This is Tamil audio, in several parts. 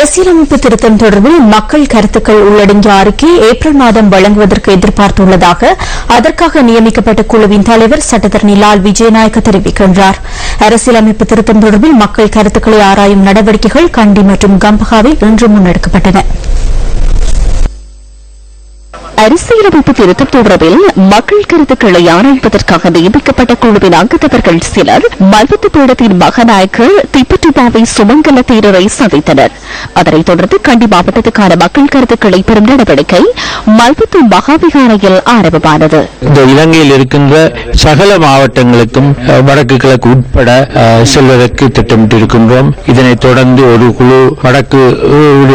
அரசியலமைப்பு திருத்தம் தொடர்பில் மக்கள் கருத்துக்கள் உள்ளடங்கிய அறிக்கை ஏப்ரல் மாதம் வழங்குவதற்கு எதிர்பார்த்துள்ளதாக அதற்காக நியமிக்கப்பட்ட குழுவின் தலைவர் சட்டத்தரணி லால் விஜயநாயக்க தெரிவிக்கின்றார். அரசியலமைப்பு திருத்தம் தொடர்பில் மக்கள் கருத்துக்களை ஆராயும் நடவடிக்கைகள் கண்டி மற்றும் கம்பகாவில் இன்று முன்னெடுக்கப்பட்டன. அரசியலமைப்பு திருத்தம் தொடர்பில் மக்கள் கருத்துக்களை ஆராய்வதற்காக நியமிக்கப்பட்ட குழுவின் அங்கத்தவர்கள் சிலர் மல்வத்து பீடத்தின் மகநாயக்கர் திப்புட்டுபாவை சுமங்கல தேரரை சந்தித்தனர். அதனைத் தொடர்ந்து கண்டி மாவட்டத்துக்கான மக்கள் கருத்துக்களை பெறும் நடவடிக்கை மல்வத்து மகாவிகாரையில் ஆரம்பமானது. இந்த இலங்கையில் இருக்கின்ற சகல மாவட்டங்களுக்கும் வடக்கு கிழக்கு உட்பட செல்வதற்கு திட்டமிட்டிருக்கின்றோம். இதனைத் தொடர்ந்து ஒரு குழு வடக்கு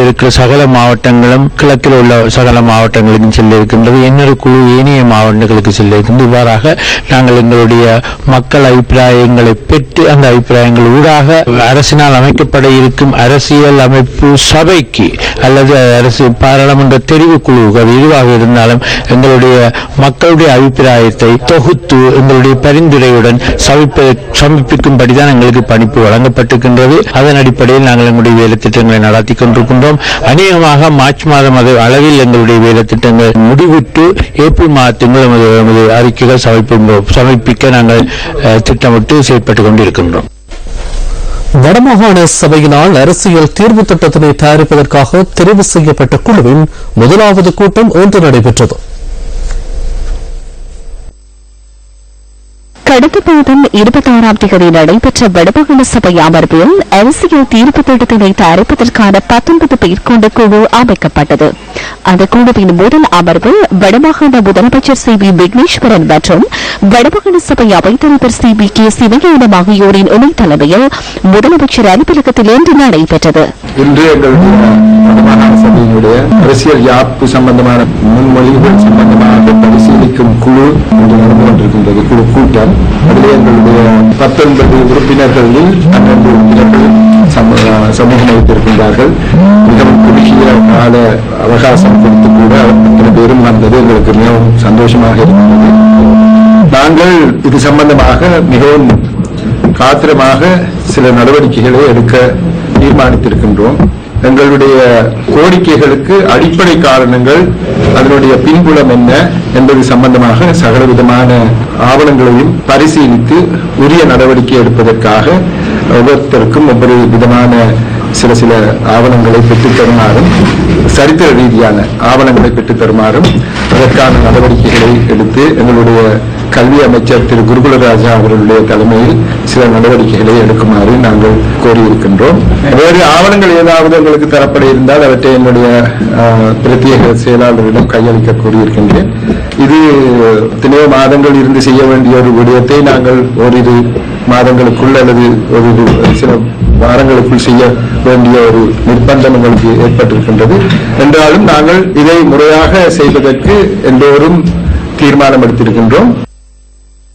இருக்கிற சகல மாவட்டங்களும் கிழக்கில் உள்ள சகல மாவட்டங்களுக்கும் செல்ல இருக்கின்றது இன்னொரு குழு ஏனைய மாவட்டங்களுக்கு செல்ல இவ்வாறாக நாங்கள் எங்களுடைய மக்கள் அபிப்பிராயங்களை பெற்று அந்த அபிப்பிராயங்கள் ஊடாக அரசினால் அமைக்கப்பட இருக்கும் அரசியல் அமைப்பு சபைக்கு அல்லது அரசு பாராளுமன்ற தெரிவு குழுவுக்கு அது எதுவாக இருந்தாலும் எங்களுடைய மக்களுடைய அபிப்பிராயத்தை தொகுத்து எங்களுடைய பரிந்துரையுடன் சமைப்ப சமர்ப்பிக்கும்படிதான் எங்களுக்கு பணிப்பு வழங்கப்பட்டிருக்கின்றது. அதன் அடிப்படையில் நாங்கள் எங்களுடைய வேலை திட்டங்களை நடத்தி கொண்டிருக்கின்றோம். அநேகமாக மார்ச் மாதம் அது அளவில் எங்களுடைய வேலை திட்டங்கள் முடிவிட்டு ஏப்ரல் மாதத்தில் நமது நமது அறிக்கைகள் சமர்ப்பி சமர்ப்பிக்க நாங்கள் திட்டமிட்டு செயற்பட்டுக் கொண்டிருக்கின்றோம். வடமாகாண சபையினால் அரசியல் தீர்வு திட்டத்தினை தயாரிப்பதற்காக தெரிவு செய்யப்பட்ட குழுவின் முதலாவது கூட்டம் இன்று நடைபெற்றது. கடந்த மாதம் இருபத்தாறாம் தேதி நடைபெற்ற வடமாகாண சபை அமர்வில் அரசியல் தீர்ப்பு திட்டத்தினை தயாரிப்பதற்கான பத்தொன்பது பேர் கொண்ட குழு அமைக்கப்பட்டது. அந்த குழுவின் முதல் அமர்வில் வடமாகாண முதலமைச்சர் சி வி விக்னேஸ்வரன் மற்றும் வடமாகாண சபை அவைத்தலைவர் சி வி கே சிவஞானம் ஆகியோரின் இணை தலைமையில் முதலமைச்சர் அலுவலகத்தில் இன்று நடைபெற்றது சபையினுடைய அரசியல் யாப்பு சம்பந்தமான முன்மொழிகள் சம்பந்தமாக பரிசீலிக்கும் குழு இன்று நடந்து கொண்டிருக்கின்றது குழு கூட்டம். அதில் எங்களுடைய பத்தொன்பது உறுப்பினர்களில் பன்னெண்டு உறுப்பினர்கள் சமூகம் வைத்திருக்கின்றார்கள். மிகவும் குறுகிய கால அவகாசம் கொடுத்து கூட அத்தனை பேரும் வந்தது எங்களுக்கு மிகவும் சந்தோஷமாக இருக்கிறது நாங்கள் இது சம்பந்தமாக மிகவும் காத்திரமாக சில நடவடிக்கைகளை எடுக்க தீர்மானித்திருக்கின்றோம். எங்களுடைய கோரிக்கைகளுக்கு அடிப்படை காரணங்கள் அதனுடைய பின்புலம் என்ன என்பது சம்பந்தமாக சகல விதமான ஆவணங்களையும் பரிசீலித்து உரிய நடவடிக்கை எடுப்பதற்காக ஒவ்வொருத்தருக்கும் ஒவ்வொரு விதமான சில சில ஆவணங்களை பெற்றுத் தருமாறும் சரித்திர ரீதியான ஆவணங்களை பெற்றுத் தருமாறும் அதற்கான நடவடிக்கைகளை எடுத்து எங்களுடைய கல்வி அமைச்சர் திரு குருகுலராஜா அவர்களுடைய தலைமையில் சில நடவடிக்கைகளை எடுக்குமாறு நாங்கள் கோரியிருக்கின்றோம். வேறு ஆவணங்கள் ஏதாவது எங்களுக்கு தரப்பட இருந்தால் அவற்றை என்னுடைய பிரத்யேக செயலாளரிடம் கையளிக்க கூறியிருக்கின்றேன். இது எத்தனையோ மாதங்கள் இருந்து செய்ய வேண்டிய ஒரு விடயத்தை நாங்கள் ஓரிரு மாதங்களுக்குள் அல்லது ஒரு சில வாரங்களுக்குள் செய்ய வேண்டிய ஒரு நிர்பந்தம் எங்களுக்கு ஏற்பட்டிருக்கின்றது. என்றாலும் நாங்கள் இதை முறையாக செய்வதற்கு எல்லோரும் தீர்மானம் எடுத்திருக்கின்றோம்